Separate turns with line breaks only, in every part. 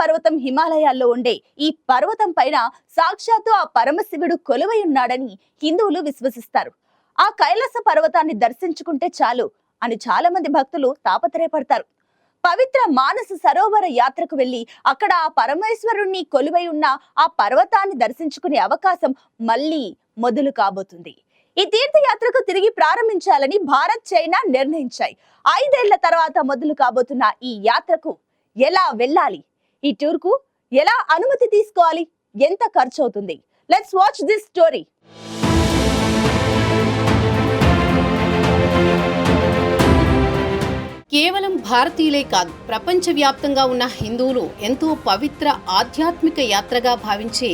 పర్వతం హిమాలయాల్లో ఉండే ఈ పర్వతం పైన సాక్షాత్తు ఆ పరమశివుడు కొలువై ఉన్నాడని హిందువులు విశ్వసిస్తారు. ఆ కైలాస పర్వతాన్ని దర్శించుకుంటే చాలు అని చాలా మంది భక్తులు తాపత్రయపడతారు. పవిత్ర మానస సరోవర యాత్రకు వెళ్ళి అక్కడ ఆ పరమేశ్వరుణ్ణి కొలువై ఉన్న ఆ పర్వతాన్ని దర్శించుకునే అవకాశం మళ్ళీ మొదలు కాబోతుంది. ఈ తీర్థయాత్రకు తిరిగి ప్రారంభించాలని భారత్ చైనా నిర్ణయించాయి. ఐదేళ్ళ తర్వాత మొదలు కాబోతున్న ఈ యాత్రకు ఎలా వెళ్ళాలి? ఈ టూర్కు ఎలా అనుమతి తీసుకోవాలి? ఎంత ఖర్చు అవుతుంది లెట్స్ వాచ్ దిస్ స్టోరీ
కేవలం భారతీయులే కాదు ప్రపంచవ్యాప్తంగా ఉన్న హిందువులు ఎంతో పవిత్ర ఆధ్యాత్మిక యాత్రగా భావించే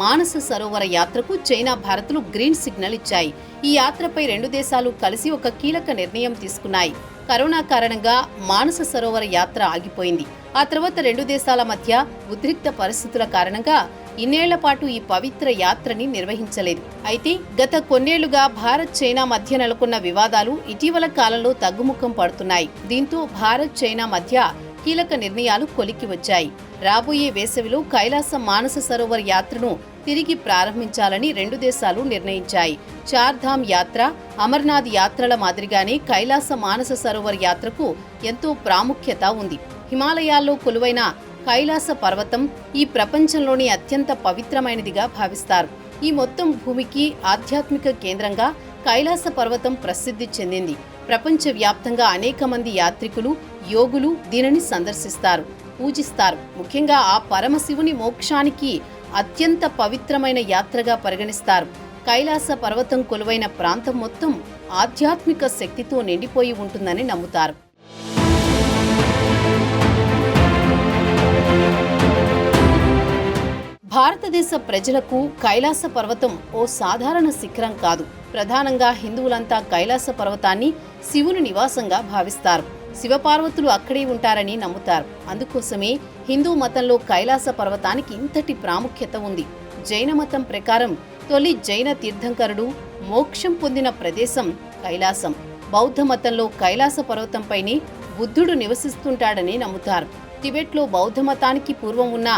మానస సరోవర యాత్రకు చైనా భారత్లు గ్రీన్ సిగ్నల్ ఇచ్చాయి. ఈ యాత్రపై రెండు దేశాలు కలిసి ఒక కీలక నిర్ణయం తీసుకున్నాయి. కరోనా కారణంగా మానస సరోవర యాత్ర ఆగిపోయింది. ఆ తర్వాత రెండు దేశాల మధ్య ఉద్రిక్త పరిస్థితుల కారణంగా ఇన్నేళ్ళ పాటు ఈ పవిత్ర యాత్రని నిర్వహించలేదు. అయితే గత కొన్నేళ్ళుగా భారత్ చైనా మధ్య నెలకొన్న వివాదాలు ఇటీవల కాలంలో తగ్గుముఖం పడుతున్నాయి. దీంతో భారత్ చైనా మధ్య కీలక నిర్ణయాలు కొలిక్కి వచ్చాయి. రాబోయే వేసవిలో కైలాస మానస సరోవర్ యాత్రను తిరిగి ప్రారంభించాలని రెండు దేశాలు నిర్ణయించాయి. చార్ధామ్ యాత్ర అమర్నాథ్ యాత్రల మాదిరిగానే కైలాస మానస సరోవర్ యాత్రకు ఎంతో ప్రాముఖ్యత ఉంది. హిమాలయాల్లో కొలువైన కైలాస పర్వతం ఈ ప్రపంచంలోని అత్యంత పవిత్రమైనదిగా భావిస్తారు. ఈ మొత్తం భూమికి ఆధ్యాత్మిక కేంద్రంగా కైలాస పర్వతం ప్రసిద్ధి చెందింది. ప్రపంచవ్యాప్తంగా అనేక మంది యాత్రికులు యోగులు దీనిని సందర్శిస్తారు పూజిస్తారు. ముఖ్యంగా ఆ పరమశివుని మోక్షానికి అత్యంత పవిత్రమైన యాత్రగా పరిగణిస్తారు. కైలాస పర్వతం కొలువైన ప్రాంతం మొత్తం ఆధ్యాత్మిక శక్తితో నిండిపోయి ఉంటుందని నమ్ముతారు. భారతదేశ ప్రజలకు కైలాస పర్వతం ఓ సాధారణ శిఖరం కాదు. ప్రధానంగా హిందువులంతా కైలాస పర్వతాన్ని శివుని నివాసంగా భావిస్తారు. శివపార్వతులు అక్కడే ఉంటారని నమ్ముతారు. అందుకోసమే హిందూ మతంలో కైలాస పర్వతానికి ఇంతటి ప్రాముఖ్యత ఉంది. జైన మతం ప్రకారం తొలి జైన తీర్థంకరుడు మోక్షం పొందిన ప్రదేశం కైలాసం. బౌద్ధ మతంలో కైలాస పర్వతంపైనే బుద్ధుడు నివసిస్తుంటాడని నమ్ముతారు. టిబెట్లో బౌద్ధ మతానికి పూర్వం ఉన్న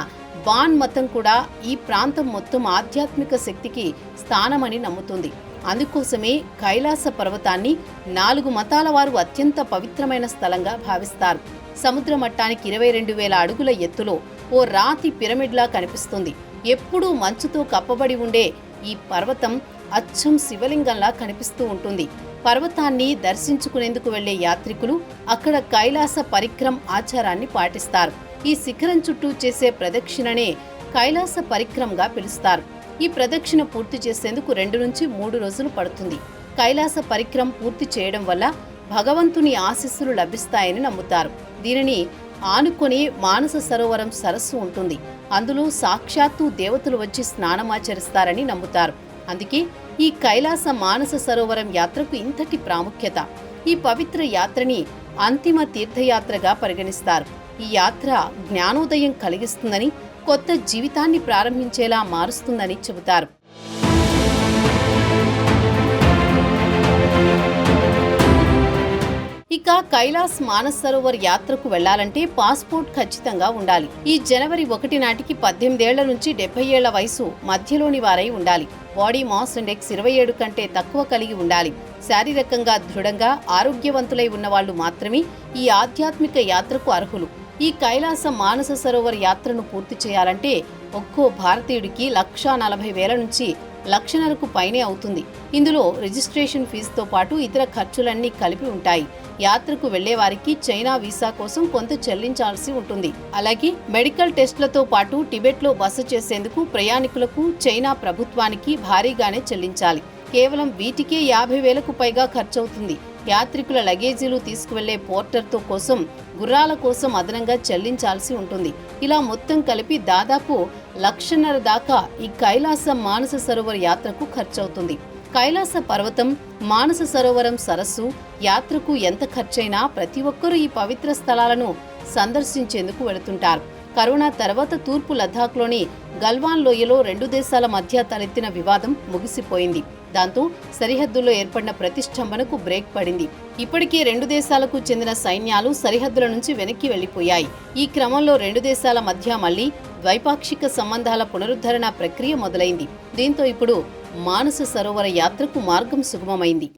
బాన్ మతం కూడా ఈ ప్రాంతం మొత్తం ఆధ్యాత్మిక శక్తికి స్థానమని నమ్ముతుంది. అందుకోసమే కైలాస పర్వతాన్ని నాలుగు మతాల వారు అత్యంత పవిత్రమైన స్థలంగా భావిస్తారు. సముద్ర మట్టానికి ఇరవై రెండు వేల అడుగుల ఎత్తులో ఓ రాతి పిరమిడ్లా కనిపిస్తుంది. ఎప్పుడూ మంచుతో కప్పబడి ఉండే ఈ పర్వతం అచ్చం శివలింగంలా కనిపిస్తూ ఉంటుంది. పర్వతాన్ని దర్శించుకునేందుకు వెళ్ళే యాత్రికులు అక్కడ కైలాస పరిక్రమ్ ఆచారాన్ని పాటిస్తారు. ఈ శిఖరం చుట్టూ చేసే ప్రదక్షిణనే కైలాస పరిక్రమ్గా పిలుస్తారు. ఈ ప్రదక్షిణ పూర్తి చేసేందుకు రెండు నుంచి మూడు రోజులు పడుతుంది. కైలాస పరిక్రమ పూర్తి చేయడం వల్ల భగవంతుని ఆశీస్సులు లభిస్తాయని నమ్ముతారు. దీనిని ఆనుకొని మానస సరోవరం సరస్సు ఉంటుంది. అందులో సాక్షాత్తు దేవతలు వచ్చి స్నానమాచరిస్తారని నమ్ముతారు. అందుకే ఈ కైలాస మానస సరోవరం యాత్రకు ఇంతటి ప్రాముఖ్యత. ఈ పవిత్ర యాత్రని అంతిమ తీర్థయాత్రగా పరిగణిస్తారు. ఈ యాత్ర జ్ఞానోదయం కలిగిస్తుందని కొత్త జీవితాన్ని ప్రారంభించేలా మారుస్తుందని చెబుతారు. ఇక కైలాస్ మానస్ సరోవర్ యాత్రకు వెళ్ళాలంటే పాస్పోర్ట్ ఖచ్చితంగా ఉండాలి. ఈ జనవరి ఒకటి నాటికి పద్దెనిమిదేళ్ళ నుంచి డెబ్బై ఏళ్ళ వయసు మధ్యలోని వారై ఉండాలి. బాడీ మాస్ ఇండెక్స్ ఇరవై ఏడు కంటే తక్కువ కలిగి ఉండాలి. శారీరకంగా దృఢంగా ఆరోగ్యవంతులై ఉన్న వాళ్ళు మాత్రమే ఈ ఆధ్యాత్మిక యాత్రకు అర్హులు. ఈ కైలాస మానస సరోవర్ యాత్రను పూర్తి చేయాలంటే ఒక్కో భారతీయుడికి లక్షా నలభై వేల నుంచి లక్షన్నరకు పైనే అవుతుంది. ఇందులో రిజిస్ట్రేషన్ ఫీజుతో పాటు ఇతర ఖర్చులన్నీ కలిపి ఉంటాయి. యాత్రకు వెళ్ళే వారికి చైనా వీసా కోసం కొంత చెల్లించాల్సి ఉంటుంది. అలాగే మెడికల్ టెస్టులతో పాటు టిబెట్లో బస చేసేందుకు ప్రయాణికులకు చైనా ప్రభుత్వానికి భారీగానే చెల్లించాలి. కేవలం వీటికే యాభై వేలకు పైగా ఖర్చవుతుంది. యాత్రికుల లగేజీలు తీసుకువెళ్ళే పోర్టర్తో కోసం గుర్రాల కోసం అదనంగా చెల్లించాల్సి ఉంటుంది. ఇలా మొత్తం కలిపి దాదాపు లక్షన్నర దాకా ఈ కైలాస మానస సరోవర్ యాత్రకు ఖర్చవుతుంది. కైలాస పర్వతం మానస సరోవరం సరస్సు యాత్రకు ఎంత ఖర్చైనా ప్రతి ఒక్కరూ ఈ పవిత్ర స్థలాలను సందర్శించేందుకు వెళుతుంటారు. కరోనా తర్వాత తూర్పు లద్దాఖ్లోని గల్వాన్ లోయలో రెండు దేశాల మధ్య తలెత్తిన వివాదం ముగిసిపోయింది. దాంతో సరిహద్దుల్లో ఏర్పడిన ప్రతిష్టంభనకు బ్రేక్ పడింది. ఇప్పటికే రెండు దేశాలకు చెందిన సైన్యాలు సరిహద్దుల నుంచి వెనక్కి వెళ్ళిపోయాయి ఈ క్రమంలో రెండు దేశాల మధ్య మళ్ళీ ద్వైపాక్షిక సంబంధాల పునరుద్ధరణ ప్రక్రియ మొదలైంది. దీంతో ఇప్పుడు మానస సరోవర యాత్రకు మార్గం సుగమమైంది.